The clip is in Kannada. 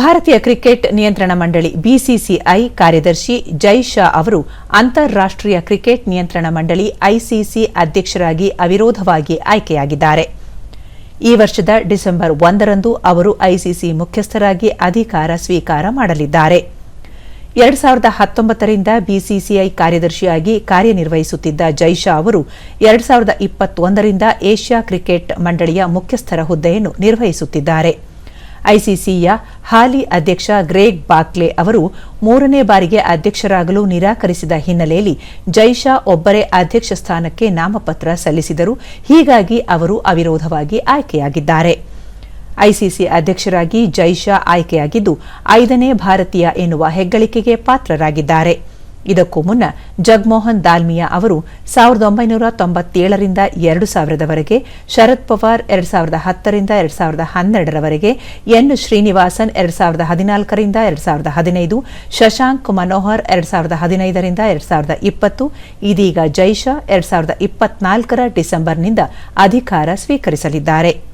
ಭಾರತೀಯ ಕ್ರಿಕೆಟ್ ನಿಯಂತ್ರಣ ಮಂಡಳಿ ಬಿಸಿಸಿಐ ಕಾರ್ಯದರ್ಶಿ ಜೈ ಶಾ ಅವರು ಅಂತಾರಾಷ್ಟ್ರೀಯ ಕ್ರಿಕೆಟ್ ನಿಯಂತ್ರಣ ಮಂಡಳಿ ಐಸಿಸಿ ಅಧ್ಯಕ್ಷರಾಗಿ ಅವಿರೋಧವಾಗಿ ಆಯ್ಕೆಯಾಗಿದ್ದಾರೆ. ಈ ವರ್ಷದ ಡಿಸೆಂಬರ್ ಒಂದರಂದು ಅವರು ಐಸಿಸಿ ಮುಖ್ಯಸ್ಥರಾಗಿ ಅಧಿಕಾರ ಸ್ವೀಕಾರ ಮಾಡಲಿದ್ದಾರೆ. ಎರಡ್ ಸಾವಿರದ ಹತ್ತೊಂಬತ್ತರಿಂದ ಬಿಸಿಸಿಐ ಕಾರ್ಯದರ್ಶಿಯಾಗಿ ಕಾರ್ಯನಿರ್ವಹಿಸುತ್ತಿದ್ದ ಜೈಶಾ ಅವರು ಎರಡ್ ಸಾವಿರದ ಇಪ್ಪತ್ತೊಂದರಿಂದ ಏಷ್ಯಾ ಕ್ರಿಕೆಟ್ ಮಂಡಳಿಯ ಮುಖ್ಯಸ್ಥರ ಹುದ್ದೆಯನ್ನು ನಿರ್ವಹಿಸುತ್ತಿದ್ದಾರೆ. ಐಸಿಸಿಯ ಹಾಲಿ ಅಧ್ಯಕ್ಷ ಗ್ರೇಗ್ ಬಾಕ್ಲೆ ಅವರು ಮೂರನೇ ಬಾರಿಗೆ ಅಧ್ಯಕ್ಷರಾಗಲು ನಿರಾಕರಿಸಿದ ಹಿನ್ನೆಲೆಯಲ್ಲಿ ಜೈಶಾ ಒಬ್ಬರೇ ಅಧ್ಯಕ್ಷ ಸ್ಥಾನಕ್ಕೆ ನಾಮಪತ್ರ ಸಲ್ಲಿಸಿದರು. ಹೀಗಾಗಿ ಅವರು ಅವಿರೋಧವಾಗಿ ಆಯ್ಕೆಯಾಗಿದ್ದಾರೆ. ಐಸಿಸಿ ಅಧ್ಯಕ್ಷರಾಗಿ ಜೈಶಾ ಆಯ್ಕೆಯಾಗಿದ್ದು, ಐದನೇ ಭಾರತೀಯ ಎನ್ನುವ ಹೆಗ್ಗಳಿಕೆಗೆ ಪಾತ್ರರಾಗಿದ್ದಾರೆ. ಇದಕ್ಕೂ ಮುನ್ನ ಜಗಮೋಹನ್ ದಾಲ್ಮಿಯಾ ಅವರು ಸಾವಿರದ ಒಂಬೈನೂರ ತೊಂಬತ್ತೇಳರಿಂದ ಎರಡು ಸಾವಿರದವರೆಗೆ, ಶರದ್ ಪವಾರ್ ಎರಡು ಸಾವಿರದ ಹತ್ತರಿಂದ ಎರಡು ಸಾವಿರದ ಹನ್ನೆರಡರವರೆಗೆ, ಎನ್ ಶ್ರೀನಿವಾಸನ್ ಎರಡು ಸಾವಿರದ ಹದಿನಾಲ್ಕರಿಂದ ಎರಡು ಸಾವಿರದ ಹದಿನೈದು, ಶಶಾಂಕ್ ಮನೋಹರ್ ಎರಡು ಸಾವಿರದ ಹದಿನೈದರಿಂದ ಎರಡು ಸಾವಿರದ ಇಪ್ಪತ್ತು, ಇದೀಗ ಜೈಶಾ ಎರಡು ಸಾವಿರದ ಇಪ್ಪತ್ನಾಲ್ಕರ ಡಿಸೆಂಬರ್ನಿಂದ ಅಧಿಕಾರ ಸ್ವೀಕರಿಸಲಿದ್ದಾರೆ.